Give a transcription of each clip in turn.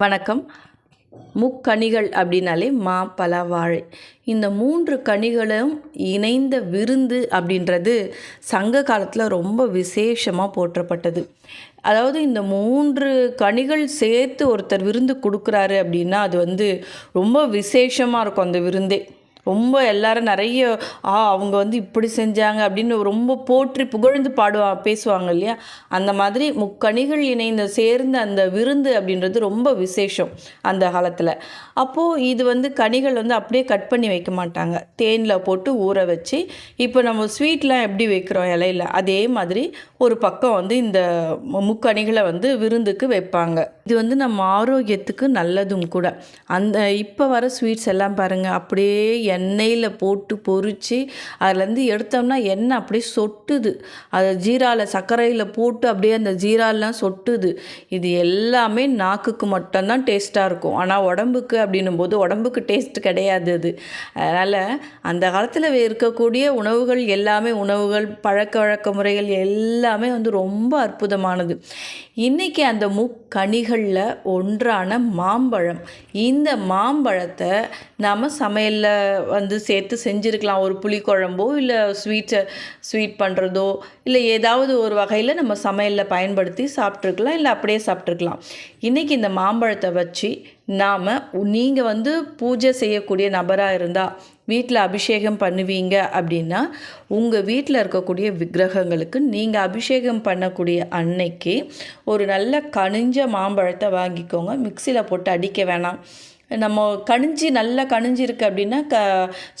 வணக்கம். முக்கனிகள் அப்படின்னாலே மா பலா வாழை இந்த மூன்று கனிகளும் இணைந்த விருந்து அப்படின்றது சங்க காலத்தில் ரொம்ப விசேஷமாக போற்றப்பட்டது. அதாவது இந்த மூன்று கனிகள் சேர்த்து ஒருத்தர் விருந்து கொடுக்குறாரு அப்படின்னா அது வந்து ரொம்ப விசேஷமாக இருக்கும் அந்த விருந்தே. ரொம்ப எல்லாரும் நிறைய ஆ அவங்க வந்து இப்படி செஞ்சாங்க அப்படின்னு ரொம்ப போற்றி புகழ்ந்து பாடுவா பேசுவாங்க இல்லையா? அந்த மாதிரி முக்கணிகள் இணைந்த சேர்ந்த அந்த விருந்து அப்படின்றது ரொம்ப விசேஷம் அந்த காலத்தில். அப்போது இது வந்து கனிகள் வந்து அப்படியே கட் பண்ணி வைக்க மாட்டாங்க. தேனில் போட்டு ஊற வச்சு இப்போ நம்ம ஸ்வீட்லாம் எப்படி வைக்கிறோம் இலையில? அதே மாதிரி ஒரு பக்கம் வந்து இந்த முக்கணிகளை வந்து விருந்துக்கு வைப்பாங்க. இது வந்து நம்ம ஆரோக்கியத்துக்கு நல்லதும் கூட. அந்த இப்போ வர ஸ்வீட்ஸ் எல்லாம் பாருங்கள் அப்படியே எண்ணெயில் போட்டு பொரித்து அதுலேருந்து எடுத்தோம்னா எண்ணெய் அப்படியே சொட்டுது. அதை ஜீராவில் சர்க்கரையில் போட்டு அப்படியே அந்த ஜீராலாம் சொட்டுது. இது எல்லாமே நாக்குக்கு மட்டும்தான் டேஸ்ட்டாக இருக்கும். ஆனால் உடம்புக்கு அப்படின்னும் போது உடம்புக்கு டேஸ்ட் கிடையாது அது. அதனால் அந்த காலத்தில் இருக்கக்கூடிய உணவுகள் எல்லாமே உணவுகள் பழக்க வழக்க முறைகள் எல்லாமே வந்து ரொம்ப அற்புதமானது. இன்றைக்கி அந்த முக்கணிகளில் ஒன்றான மாம்பழம். இந்த மாம்பழத்தை நாம் சமையலில் வந்து சேர்த்து செஞ்சுருக்கலாம். ஒரு புளிக்குழம்போ இல்லை ஸ்வீட்டை ஸ்வீட் பண்ணுறதோ இல்லை ஏதாவது ஒரு வகையில் நம்ம சமையலில் பயன்படுத்தி சாப்பிட்ருக்கலாம் இல்லை அப்படியே சாப்பிட்ருக்கலாம் இன்றைக்கி இந்த மாம்பழத்தை வச்சு நாம் நீங்கள் வந்து பூஜை செய்யக்கூடிய நபராக இருந்தால் வீட்டில் அபிஷேகம் பண்ணுவீங்க அப்படின்னா உங்கள் வீட்டில் இருக்கக்கூடிய விக்கிரகங்களுக்கு நீங்கள் அபிஷேகம் பண்ணக்கூடிய அன்னைக்கு ஒரு நல்ல கனிஞ்ச மாம்பழத்தை வாங்கிக்கோங்க. மிக்சியில் போட்டு அடிக்க வேணாம். நம்ம கணிஞ்சி நல்லா கணிஞ்சிருக்கு அப்படின்னா க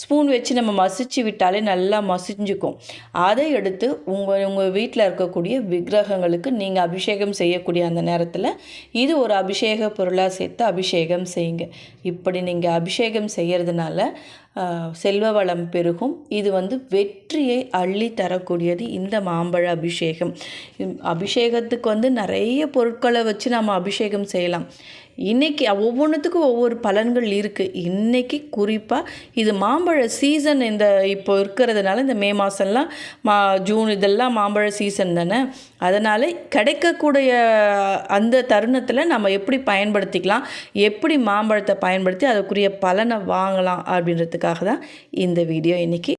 ஸ்பூன் வச்சு நம்ம மசிச்சு விட்டாலே நல்லா மசிஞ்சுக்கும். அதை எடுத்து உங்கள் உங்கள் வீட்டில் இருக்கக்கூடிய விக்கிரகங்களுக்கு நீங்கள் அபிஷேகம் செய்யக்கூடிய அந்த நேரத்தில் இது ஒரு அபிஷேக பொருளாக சேர்த்து அபிஷேகம் செய்யுங்க. இப்படி நீங்கள் அபிஷேகம் செய்கிறதுனால செல்வ வளம் பெருகும். இது வந்து வெற்றியை அள்ளி தரக்கூடியது இந்த மாம்பழ அபிஷேகம். அபிஷேகத்துக்கு வந்து நிறைய பொருட்களை வச்சு நம்ம அபிஷேகம் செய்யலாம். இன்றைக்கி ஒவ்வொன்றுத்துக்கும் ஒவ்வொரு பலன்கள் இருக்குது இன்றைக்கி குறிப்பாக இது மாம்பழ சீசன் இந்த இப்போ இருக்கிறதுனால இந்த மே மாதம்லாம் மா ஜூன் இதெல்லாம் மாம்பழ சீசன் தானே. அதனால் கிடைக்கக்கூடிய அந்த தருணத்தில் நம்ம எப்படி பயன்படுத்திக்கலாம் எப்படி மாம்பழத்தை பயன்படுத்தி அதுக்குரிய பலனை வாங்கலாம் அப்படின்றதுக்காக தான் இந்த வீடியோ இன்றைக்கி